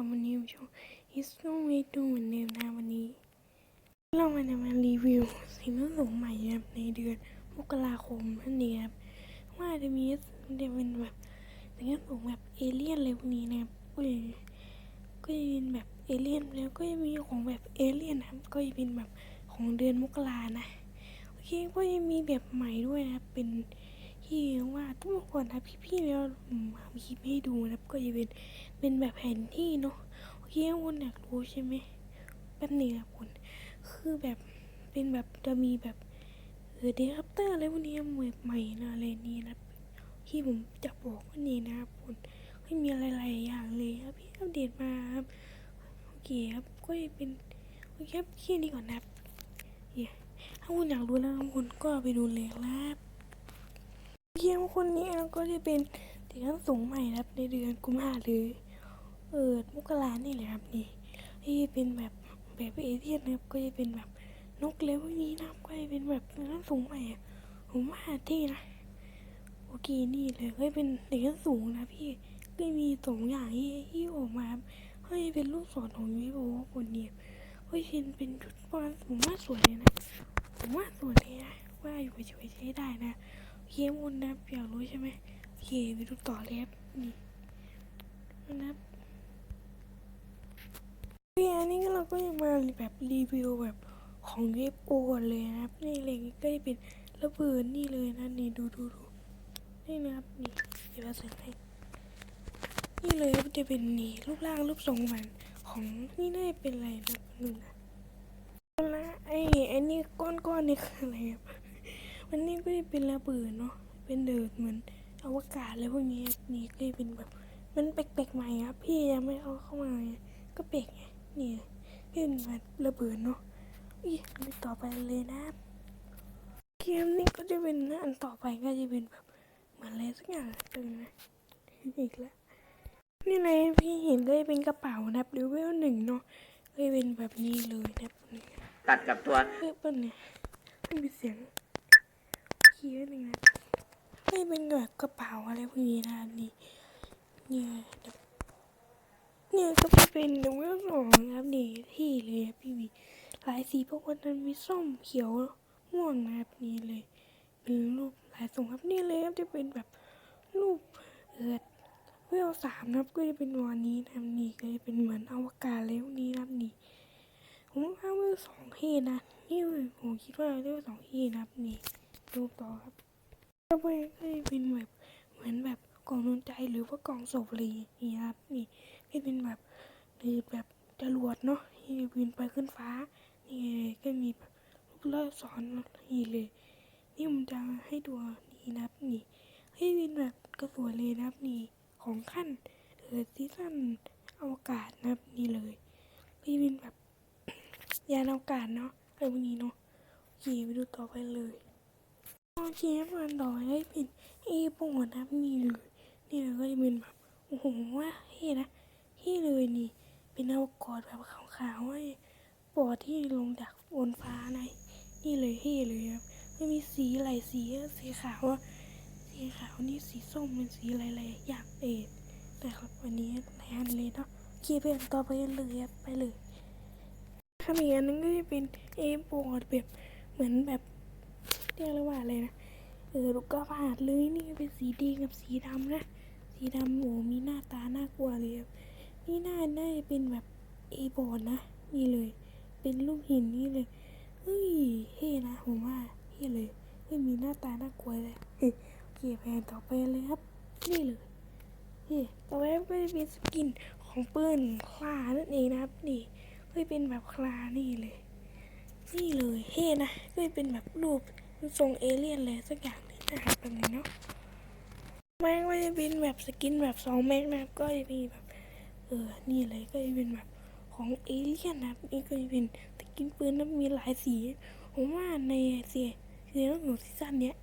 ครับวันนี้ผมช่องฮิสโนเวดูเหมือนเดิมนะวันนี้ เรามาจะมารีวิวสิ่งที่ส่งใหม่ครับในเดือนมกราคมนั่นเองครับว่าจะมีจะเป็นแบบสิ่งที่ส่งแบบเอเลี่ยนอะไรพวกนี้นะครับก็จะก็จะเป็นแบบเอเลี่ยนแล้วก็จะมีของแบบเอเลี่ยนนะครับก็จะเป็นแบบของเดือนมกรานะโอเคก็จะมีแบบใหม่ด้วยนะครับเป็น ที่ว่าต้องบอกก่อนนะพี่ๆแล้วมทำคลิปให้ดูนะก็จะเป็นเป็นแบบแผนที่เนาะโอเคคุณอยากรู้ใช่ไหมแป๊บนึงครับคุณคือแบบเป็นแบบจะมีแบบเออเดคัปเตอร์อะไรพวกนี้แบบใหม่นะอะไรนี้นะครับที่ผมจะบอกว่านี่นะครับคุณไม่มีอะไรหลายอย่างเลยครับพี่อัปเดตมาครับโอเคครับก็จะเป็นโอเคครับแค่นี้ก่อนนะครับเย้ถ้าคุณอยากรู้แล้วคุณก็ไปดูเลยครับ เยี่ยมคนนี้แล้วก็จะเป็นเด็กสูงใหม่นะครับ ในเดือนกุมภาหรือเออมกรานี่แหละครับนี่ที่เป็นแบบแบบเอเทียนนะครับก็จะเป็นแบบนกเล็วพวกนี้นะครับก็จะเป็นแบบเด็กสูงใหม่ผมว่าเท่นะโอเคนี่เลยก็เป็นเด็กสูงนะพี่ก็มีสองอย่างที่ที่ออกมาครับก็จะเป็นลูกศรของวิโอคนเดียวก็เป็นเป็นชุดบอลผมว่าสวยเลยนะผมว่าสวยเลยนะว่าอยู่เฉยๆใช้ได้นะ เคมุนนะอยากรู้ใช่ไหมโอเคไปดูต่อเลยครับนี่นะครับเพี่อันนี้เราก็จะมาแบบรีวิวแบบของเว็บโอก่อนเลยนะครับ นี่เลยก็จะเป็นระเบิดนี่เลยนะนี่ดูดูดูนี่นะครับนี่เดี๋ยวเราใส่ให้นี่เลยจะเป็นนี่รูปร่างรูปทรงมันของนี่น่าจะเป็นอะไรนะหนึ่งนะแล้วไอ้ไอ้นี่ก้อนๆนี่คืออะไรครับ วันนี้ก็จะเป็นระเบิดเนาะเป็นเดิดเหมือนอวกาศอะไรพวกนี้นี่ก็จะเป็นแบบ มันแปลกๆใหม่ครับพี่ยังไม่เอาเข้ามาไงก็แปลกไงนี่เป็นแบบระเบิดเนาะอีไปต่อไปเลยนะครับเกมนี้ก็จะเป็นอันต่อไปก็จะเป็นแบบเหมือนอะไรสักอย่างเออนะอีกแล้วนี่เลยพี่เห็นก็จะเป็นกระเป๋านะครับเลเวลหนึ่งเนาะก็จะเป็นแบบนี้เลยนะครับนี่ตัดกับตัวเฮ้ยเป็นเนี่ยไม่มีเสียง คีย์หนึ่งนะไม่เป็นแบบกระเป๋าอะไรพวกนี้นะนี่เนี่ยเนี่ยก็เป็นเลเวลสองนะครับนี่ที่เลยพี่มีหลายสีพวกวันนั้นมีส้มเขียวม่วงนะครับนี่เลย เป็นรูปหลายทรงครับนี่เลยครับจะเป็นแบบรูปเอิดเวลสามนะครับก็จะเป็นวันนี้นะครับนี่ก็จะเป็นเหมือนอวกาศอะไรพวกนี้นะครับนี่ผมว่าเวลสองที่นะนี่ผมคิดว่าเวลสองที่นะครับนี่ ดูต่อครับต่อไปก็จะเป็นแบบเหมือนแบบกล่องดวงใจหรือว่ากล่องศพอะไรนี่ครับนี่ที่เป็นแบบหรือแบบจรวดเนาะที่บินไปขึ้นฟ้า นี่ก็มีแบบลูกเล่าสอนนี่เลย นี่ผมจะให้ดูนี่นะครับนี่ให้บินแบบกระสวยเลยนะครับนี่ของขั้นเออซีซั่นอวกาศนะครับนี่เลยพี่บินแบบยานอวกาศเนาะอะไรพวกนี้เนาะขี่ไปดูต่อไปเลย โอเคมันต่อไปให้เป็นเอโปงนะนี่เลยนี่เลยก็จะเป็นแบบโอ้โหว่าเท่นะเท่เลยนี่เป็นอวกาศแบบขาวๆไอ้ปอดที่ลงจากบนฟ้าในนี่เลยเท่เลยครับไม่มีสีหลายสีสีขาวสีขาวนี่สีส้มเป็นสีอะไรๆอยางเอ็ดแต่ครับวันนี้หลนเลยเนาะโอขี่ไปอันต่อไปเลยครับไปเลยถ้ามีอันนึงก็จะเป็นเอโปดแบบเหมือนแบบ เรียกเลยว่าอะไรนะเออลูกกระบาดเลยนี่เป็นสีแดงกับสีดำนะ สีดำโอ้มีหน้าตาน่ากลัวเลยครับนี่หน้าน่าจะเป็นแบบเอโปดนะ นี่เลย เป็นรูปหินนี่เลยเฮ้ยเท่นะผมว่าเท่เลยไม่มีหน้าตาน่ากลัวเลยเฮ้ยโอเคไปอันต่อไปเลยครับ นี่เลยเฮ้ยต่อไปก็จะเป็นสกินของปืนคลานั่นเองนะครับ นี่เฮ้ยเป็นแบบคลานี่เลย นี่เลยเท่นะเฮ้ยเป็นแบบรูป ทรงเอเลี่ยนเลยสักอย่างเลยนะครับแบบนี้เนาะแม็กก็จะเป็นแบบสกินแบบสองแม็กนะครับก็จะมีแบบเออนี่เลยก็จะเป็นแบบของเอเลี่ยนนะครับนี่ก็จะเป็นสกินปืนนะมีหลายสีผมว่าในเสียเสียงของซีซั่นเนี้ย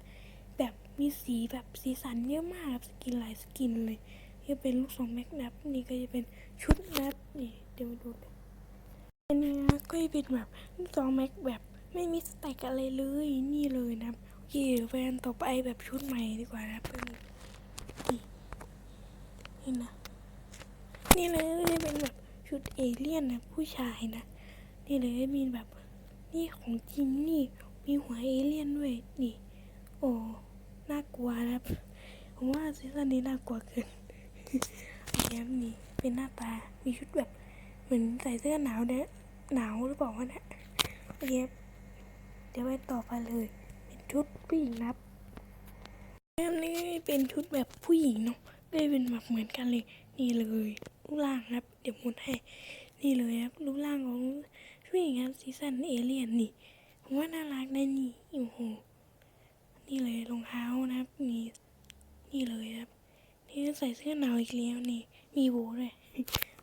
แบบมีสีแบบสีสันเยอะมากครับสกินหลายสกินเลยนี่เป็นลูกสองแม็กนับนี่ก็จะเป็นชุดนับนี่เดี๋ยวมาดูเลยอันะก็จะเป็นแบบซองแม็กแบบ ไม่มีสแต็กอะไรเลยนี่เลยนะโอเคแฟนต่อไปแบบชุดใหม่ดีกว่านะเป็นนี่นะนี่เลยเป็นแบบชุดเอเลี่ยนนะผู้ชายนะนี่เลยมีแบบนี่ของจริงนี่มีหัวเอเลี่ยนด้วยนี่ โอ้น่ากลัวนะผมว่าซีซั่นนี้น่ากลัวเกินอันนี้นี่เป็นหน้าตา มีชุดแบบ เหมือนใส่เสื้อหนาวเนี่ยหนาวหรือเปล่าวะเนี่ยโอเค ดี๋ยวไปต่อไปเลย เป็นชุดผู้หญิงนะครับอันนี้เป็นชุดแบบผู้หญิงเนาะก็จะเป็นแบบเหมือนกันเลย นี่เลยรูปร่างครับ เดี๋ยวหมุนให้ นี่เลยครับรูปร่างของผู้หญิงครับซีซันเอเลียนนี่ผมว่าน่ารักนะนี่โอ้โหนี่เลยรองเท้านะครับนี่นี่เลยครับนี่ใส่เสื้อหนาวอีกแล้วนี่ มีโบด้วย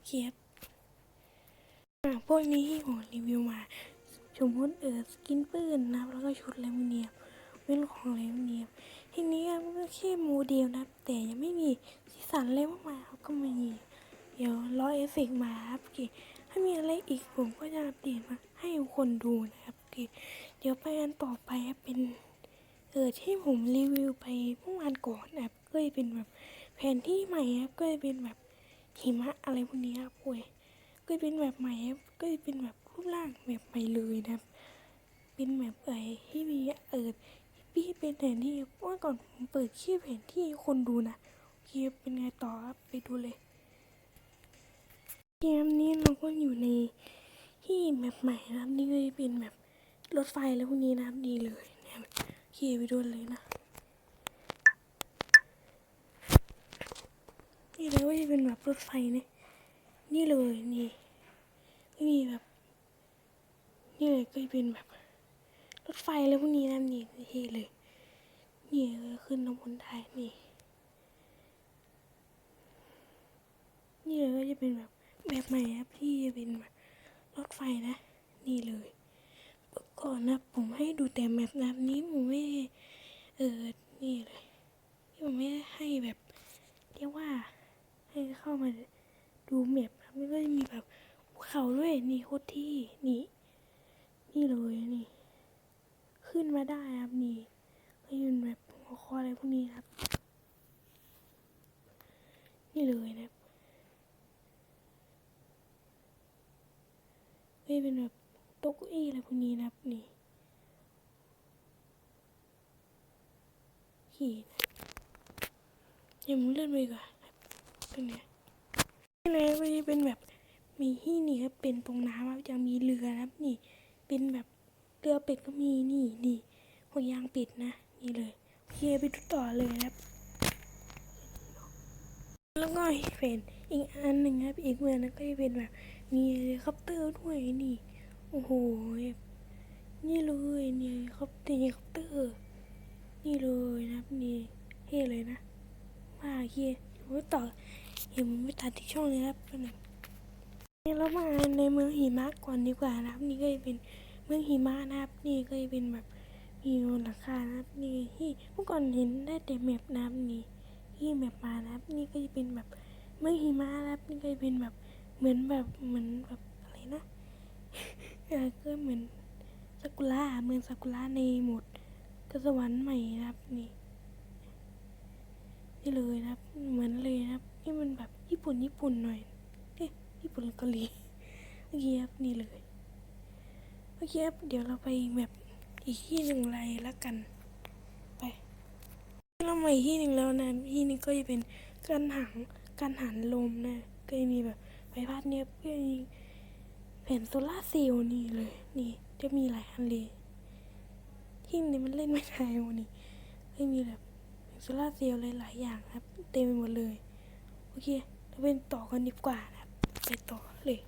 เคครับพวกนี้ที่ผมรีวิวมา สมมติเออสกินปืนนะแล้วก็ชุดเลมเนียมเป็นของเลมเนียมทีนี้มันก็แค่โมเดลนะแต่ยังไม่มีสีสันเลยมากมายครับก็ไมีเดี๋ยวรอเอฟเฟกมาครับโอเคถ้ามีอะไรอีกผมก็จะอัปเดตมาให้คนดูนะครับโอเคเดี๋ยวไปกันต่อไปครับเป็นเออที่ผมรีวิวไปเมื่อวานก่อนนะครับก็จะเป็นแบบแผนที่ใหม่ครับก็จะเป็นแบบหิมะอะไรพวกนี้ครับโอ้ยก็จะเป็นแบบใหม่ครับก็จะเป็นแบบ รูปร่างแบบใหม่เลยนะครับ เป็นแบบเออที่มีเออพี่เป็นแผนที่เมื่อก่อนผมเปิดคลิปแผนที่คนดูนะโอเคเป็นไงต่อครับไปดูเลยเกมนี้เราก็อยู่ในที่แบบใหม่นะครับนี่ก็จะเป็นแบบรถไฟแล้วพวกนี้นะครับดีเลยนะครับขี่ไปดูเลยนะนี่เลยว่าจะเป็นแบบรถไฟเนี่ยนี่เลยนี่ไม่มีแบบ นี่เลยก็จะเป็นแบบ รถไฟแล้วพวกนี้นะนี่ที่เลย นี่เลยขึ้นน้ำบนไทยนี่ นี่เลยก็จะเป็นแบบแบบใหม่ครับที่จะเป็นแบบรถไฟนะ นี่เลยก่อนนะผมให้ดูแต่แมปนะนี้ผมไม่เออนี่เลยที่ผมไม่ให้แบบเรียกว่าให้เข้ามาดูแมปครับมันก็จะมีแบบภูเขาด้วยนี่โคตรที่นี่ นี่เลยนี่ ขึ้นมาได้ครับนี่ก็ยืนแบบหัวคออะไรพวกนี้ครับ นี่เลยนะครับก็จะเป็นแบบโต๊ะเก้าอี้อะไรพวกนี้นะครับนี่ขี่นะเดี๋ยวมึงเลื่อนไปกว่อนตรงเนี้ยนี่เลยก็จะเป็นแบบมีที่นี่ครับเป็นตรงน้ำครับจะมีเรือนะครับนี่ เป็นแบบเรือเป็ดก็มีนี่นี่หัวยางป็ดนะนี่เลยโอเคไปดูต่อเลยนะครับแล้วก็เป็นอีกอันหนึ่งครับอีกเมืองนะก็จะเป็นแบบมีเฮลิคอปเตอร์ด้วยนี่โอ้โหนี่เลยนี่เฮลิคอปเตอร์เฮลิคอปเตอร์นี่เลยนะครับนี่เท่เลยนะมาเฮียผมต่อเดี๋ยวผมไปตัดที่ช่องเลยครับแป๊บนึงนี่เรามาในเมืองหิมะก่อนดีกว่านะครับ นี่ก็จะเป็น เมืองหิมะนะครับ นี่ก็จะเป็นแบบมีหลังคานะครับ นี่ที่เมื่อก่อนเห็นได้แต่แมปนะครับนี่ที่แมปมานะครับ นี่ก็จะเป็นแบบเมืองหิมะนะครับ นี่ก็จะเป็นแบบเหมือนแบบเหมือนแบบอะไรนะเออก็เหมือนซากุระเมืองซากุระในหมดกสวรรค์ใหม่นะครับนี่นี่เลยนะครับ เหมือนเลยนะครับนี่มันแบบญี่ปุ่นญี่ปุ่นหน่อยเอ๊ะญี่ปุ่นเกาหลีโอเคครับนี่เลย อเคครับเดี๋ยวเราไปแบบอีกที่หนึ่งอะไรละกัน ไปเรามาอีกที่หนึ่งแล้วนะที่นี้ก็จะเป็นการหังการหันลมนะก็จะมีแบบใบพัดเนี่ยก็จะมีแผ่นโซล่าเซลล์นี่เลย นี่จะมีหลายอันเลยที่นี่มันเล่นไม่ได้วันนี้ก็มีแบบโซล่าเซลล์หลายๆอย่างครับ เต็มไปหมดเลย โอเคเราเป็นต่อกันดีกว่านะครับไปต่อเลย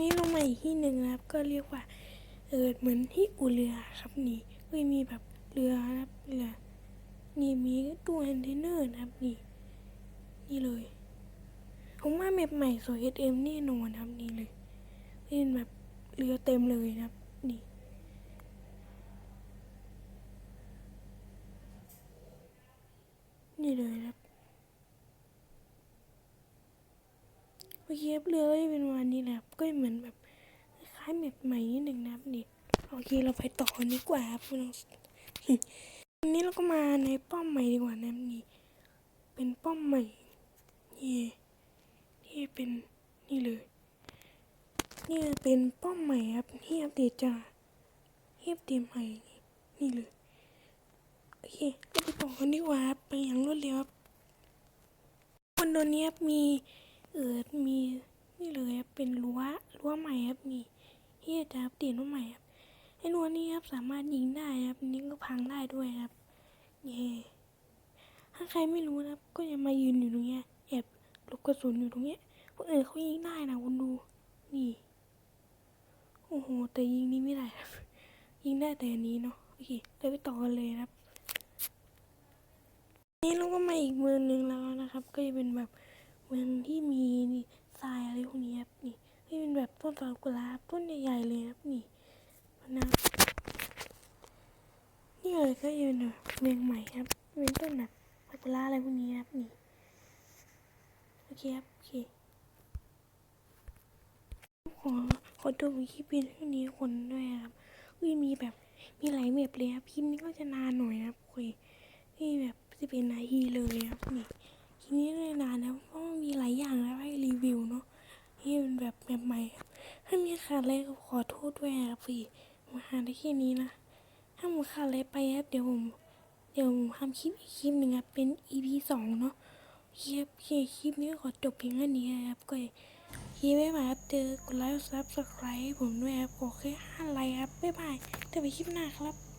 นี้ลงมาอีกที่หนึ่งนะครับ ก็เรียกว่าเออเหมือนที่อู่เรือครับนี่ก็มีแบบเรือนะครับเรือนี่มีตู้แอนเทนเนอร์นะครับนี่ นี่เลยผมว่าแมปใหม่สวย SM แน่นอนครับนี่เลยเป็นแบบเรือเต็มเลยนะครับ นี่นี่เลยครับ อเคเรือเป็นวันนี้แหละก็เหมือนแบบคล้ายแมปใหม่นิดหนึ่งนะครับนี่โอเคเราไปต่อกันดีกว่าครับน้องวันนี้เราก็มาในป้อมใหม่ดีกว่านะครับนี่เป็นป้อมใหม่นี่ที่เป็นนี่เลยนี่เป็นป้อมใหม่ครับที่อัปเดตจากที่อัปเดตใหม่นี่เลยโอเคเราไปต่อกันดีกว่าครับไปอย่างรวดเร็วครับคอนโดนี้ครับมี เออมี นี่เลยครับเป็นรั้วรั้วใหม่ครับมีที่จะอัปเดตรั้วใหม่ครับไอ้รั้วนี้ครับสามารถยิงได้ครับนนี้ก็พังได้ด้วยครับเย่ถ้าใครไม่รู้นะครับ ก็จะมายืนอยู่ตรงเนี้ยแอบลบกระสุนอยู่ตรงเนี้ยคนอื่นเขายิงได้นะคุณดูนี่ โอ้โห แต่ยิงนี้ไม่ได้ครับ ยิงได้แต่อันนี้เนาะโอเคเราไปต่อกันเลยครับ นี่เราก็มาอีกเมืองหนึ่งแล้วนะครับ ก็จะเป็นแบบ มืองที่มีนี่ทรายอะไรพวกนี้ครับนี่ที่เป็นแบบต้นซากุระต้นใหญ่ๆเลยครับนี่นะครับนี่เลยก็จะเนแบบเมืองใหม่ครับเป็นต้นแบบซากุระอะไรพวกนี้ครับนี่โอเคครับโอเคขอขอดูคลิปเป็นช่วงนี้คนด้วยครับอุ้ยมีแบบมีหลายแบบเลยครับคลิปนี้ก็จะนานหน่อยนะครับคุยนี่แบบสิบเอ็ดนาทีเลยครับนี่ นี้เลยนานนะเพราะมันมีหลายอย่างแล้วให้รีวิวเนาะนี่เป็นแบบแบบใหม่ถ้ามีขาดอะไรก็ขอโทษด้วยนะครับพี่มาหาได้แค่นี้นะ ถ้าผมขาดอะไรไปครับเดี๋ยวผมเดี๋ยวผมทำคลิปอีกคลิปหนึ่งครับเป็น EP สองเนาะคลิปคลิปนี้ขอจบเพียงแค่นี้นะครับก็คีย์ไม่มาครับเจอกดไลค์ซับสไครต์ผมด้วยครับขอแค่ห้าไลค์ครับบ๊ายบายเจอกันคลิปหน้าครับ